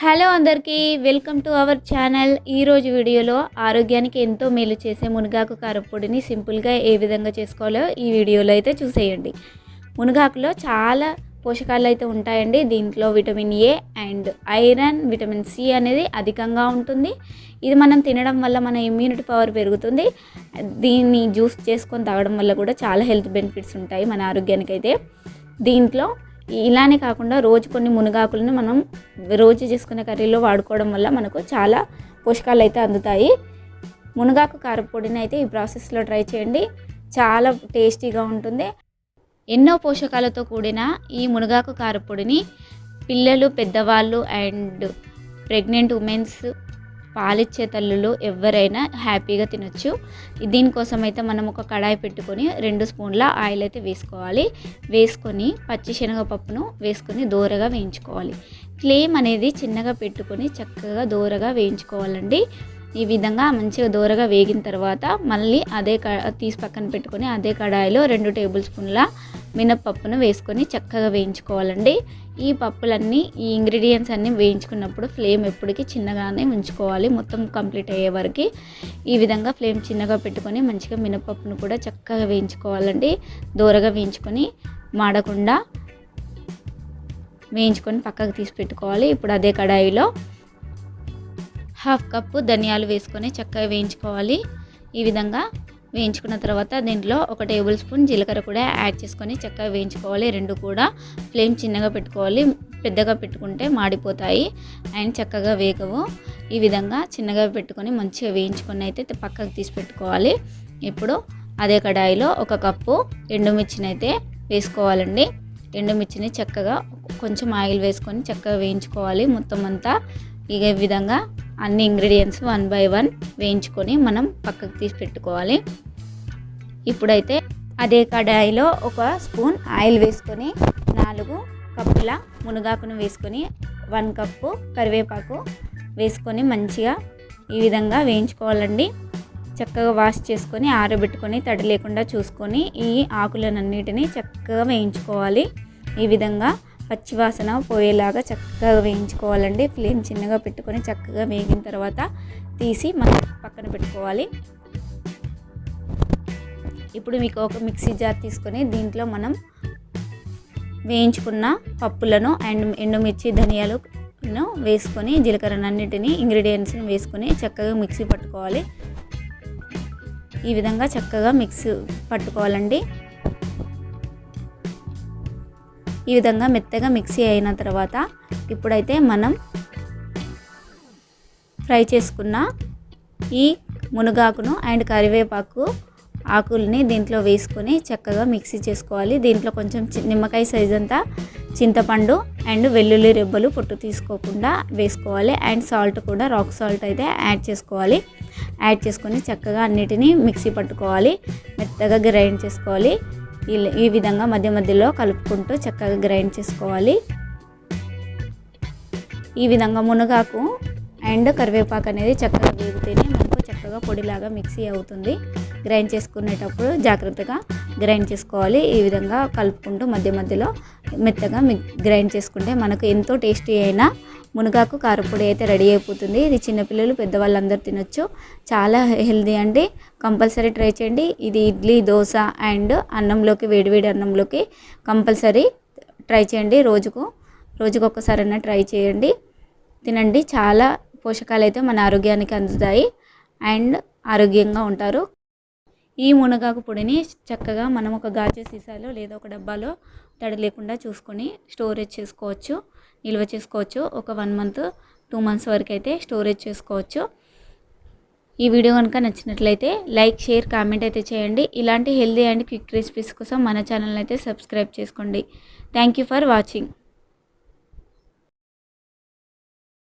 Hello అందరికీ welcome to our channel. ఈరోజు వీడియోలో ఆరోగ్యానికి ఎంతో మేలు చేసే మునగాకు కారపొడిని సింపుల్గా ఏ విధంగా చేసుకోవాలో ఈ వీడియోలో అయితే చూసేయండి. మునగాకులో చాలా పోషకాలు అయితే ఉంటాయండి. దీంట్లో vitamin A and iron vitamin C అనేది అధికంగా ఉంటుంది. ఇది మనం తినడం వల్ల మన ఇమ్యూనిటీ పవర్ పెరుగుతుంది. దీన్ని జ్యూస్ చేసుకొని తాగడం వల్ల కూడా చాలా హెల్త్ బెనిఫిట్స్ ఉంటాయి మన ఆరోగ్యానికి అయితే దీంట్లో ఇలానే కాకుండా రోజు కొన్ని మునగాకులను మనం రోజు చేసుకునే కర్రీలో వాడుకోవడం వల్ల మనకు చాలా పోషకాలు అయితే అందుతాయి. మునగాకు కారపొడిని అయితే ఈ ప్రాసెస్లో ట్రై చేయండి. చాలా టేస్టీగా ఉంటుంది. ఎన్నో పోషకాలతో కూడిన ఈ మునగాకు కారపొడిని పిల్లలు పెద్దవాళ్ళు అండ్ ప్రెగ్నెంట్ ఉమెన్స్ పాలిచ్చే తల్లులు ఎవరైనా హ్యాపీగా తినొచ్చు. దీనికోసం అయితే మనం ఒక కడాయి పెట్టుకొని రెండు స్పూన్ల ఆయిల్ అయితే వేసుకోవాలి. వేసుకొని పచ్చి శనగపప్పును వేసుకొని దోరగా వేయించుకోవాలి. ఫ్లేమ్ అనేది చిన్నగా పెట్టుకొని చక్కగా దోరగా వేయించుకోవాలండి. ఈ విధంగా మంచిగా దోరగా వేగిన తర్వాత మళ్ళీ అదే క తీసి పక్కన పెట్టుకొని అదే కడాయిలో రెండు టేబుల్ స్పూన్ల మినప్పప్పును వేసుకొని చక్కగా వేయించుకోవాలండి. ఈ పప్పులన్నీ ఈ ఇంగ్రీడియంట్స్ అన్నీ వేయించుకున్నప్పుడు ఫ్లేమ్ ఎప్పటికీ చిన్నగానే ఉంచుకోవాలి. మొత్తం కంప్లీట్ అయ్యే వరకు ఈ విధంగా ఫ్లేమ్ చిన్నగా పెట్టుకొని మంచిగా మినపప్పును కూడా చక్కగా వేయించుకోవాలండి. దూరగా వేయించుకొని మాడకుండా వేయించుకొని పక్కకు తీసి పెట్టుకోవాలి. ఇప్పుడు అదే కడాయిలో హాఫ్ కప్పు ధనియాలు వేసుకొని చక్కగా వేయించుకోవాలి. ఈ విధంగా వేయించుకున్న తర్వాత దీంట్లో ఒక టేబుల్ స్పూన్ జీలకర్ర కూడా యాడ్ చేసుకొని చక్కగా వేయించుకోవాలి. రెండు కూడా ఫ్లేమ్ చిన్నగా పెట్టుకోవాలి. పెద్దగా పెట్టుకుంటే మాడిపోతాయి. అండ్ చక్కగా వేగవు. ఈ విధంగా చిన్నగా పెట్టుకొని మంచిగా వేయించుకొని అయితే పక్కకు తీసి పెట్టుకోవాలి. ఇప్పుడు అదే కడాయిలో ఒక కప్పు ఎండుమిర్చిని అయితే వేసుకోవాలండి. ఎండుమిర్చిని చక్కగా కొంచెం ఆయిల్ వేసుకొని చక్కగా వేయించుకోవాలి. మొత్తం అంతా ఇక ఈ విధంగా అన్ని ఇంగ్రీడియంట్స్ వన్ బై వన్ వేయించుకొని మనం పక్కకు తీసి పెట్టుకోవాలి. ఇప్పుడైతే అదే కడాయిలో ఒక స్పూన్ ఆయిల్ వేసుకొని నాలుగు కప్పుల మునగాకును వేసుకొని వన్ కప్పు కరివేపాకు వేసుకొని మంచిగా ఈ విధంగా వేయించుకోవాలండి. చక్కగా వాష్ చేసుకొని ఆరబెట్టుకొని తడి లేకుండా చూసుకొని ఈ ఆకులనన్నిటిని చక్కగా వేయించుకోవాలి. ఈ విధంగా పచ్చివాసన పోయేలాగా చక్కగా వేయించుకోవాలండి. ఫ్లేమ్ చిన్నగా పెట్టుకొని చక్కగా వేగిన తర్వాత తీసి మనం పక్కన పెట్టుకోవాలి. ఇప్పుడు మీకు ఒక మిక్సీ జార్ తీసుకొని దీంట్లో మనం వేయించుకున్న పప్పులను అండ్ ఎండుమిర్చి ధనియాలను వేసుకొని జీలకర్రనన్నిటిని ఇంగ్రీడియంట్స్ని వేసుకొని చక్కగా మిక్సీ పట్టుకోవాలి. ఈ విధంగా చక్కగా మిక్సీ పట్టుకోవాలండి. ఈ విధంగా మెత్తగా మిక్సీ అయిన తర్వాత ఇప్పుడైతే మనం ఫ్రై చేసుకున్న ఈ మునగాకును అండ్ కరివేపాకు ఆకుల్ని దీంట్లో వేసుకొని చక్కగా మిక్సీ చేసుకోవాలి. దీంట్లో కొంచెం నిమ్మకాయ సైజ్ అంతా చింతపండు అండ్ వెల్లుల్లి రెబ్బలు పొట్టు తీసుకోకుండా వేసుకోవాలి. అండ్ సాల్ట్ కూడా రాక్ సాల్ట్ అయితే యాడ్ చేసుకోవాలి. యాడ్ చేసుకొని చక్కగా అన్నిటినీ మిక్సీ పట్టుకోవాలి. మెత్తగా గ్రైండ్ చేసుకోవాలి. ఈ విధంగా మధ్య మధ్యలో కలుపుకుంటూ చక్కగా గ్రైండ్ చేసుకోవాలి. ఈ విధంగా మునగాకు అండ్ కరివేపాకు అనేది చక్కగా వేగితేనే మనకు చక్కగా పొడిలాగా మిక్సీ అవుతుంది. గ్రైండ్ చేసుకునేటప్పుడు జాగ్రత్తగా గ్రైండ్ చేసుకోవాలి. ఈ విధంగా కలుపుకుంటూ మధ్య మధ్యలో మెత్తగా గ్రైండ్ చేసుకుంటే మనకు ఎంతో టేస్టీ అయిన మునగాకు కారపొడి అయితే రెడీ అయిపోతుంది. ఇది చిన్నపిల్లలు పెద్దవాళ్ళందరూ తినొచ్చు. చాలా హెల్దీ అండి. కంపల్సరీ ట్రై చేయండి. ఇది ఇడ్లీ దోశ అండ్ అన్నంలోకి వేడివేడి అన్నంలోకి కంపల్సరీ ట్రై చేయండి. రోజుకు రోజుకు ఒక్కసారైనా ట్రై చేయండి. తినండి. చాలా పోషకాలు అయితే మన ఆరోగ్యానికి అందుతాయి అండ్ ఆరోగ్యంగా ఉంటారు. ఈ మునగాకు పొడిని చక్కగా మనం ఒక గాజు సీసాలో లేదా ఒక డబ్బాలో తడి లేకుండా చూసుకొని స్టోరేజ్ చేసుకోవచ్చు నిల్వ చేసుకోవచ్చు. ఒక వన్ మంత్ టూ మంత్స్ వరకు అయితే స్టోరేజ్ చేసుకోవచ్చు. ఈ వీడియో కనుక నచ్చినట్లయితే లైక్ షేర్ కామెంట్ అయితే చేయండి. ఇలాంటి హెల్దీ అండ్ క్విక్ రెసిపీస్ కోసం మన ఛానల్ అయితే సబ్స్క్రైబ్ చేసుకోండి. Thank you for watching.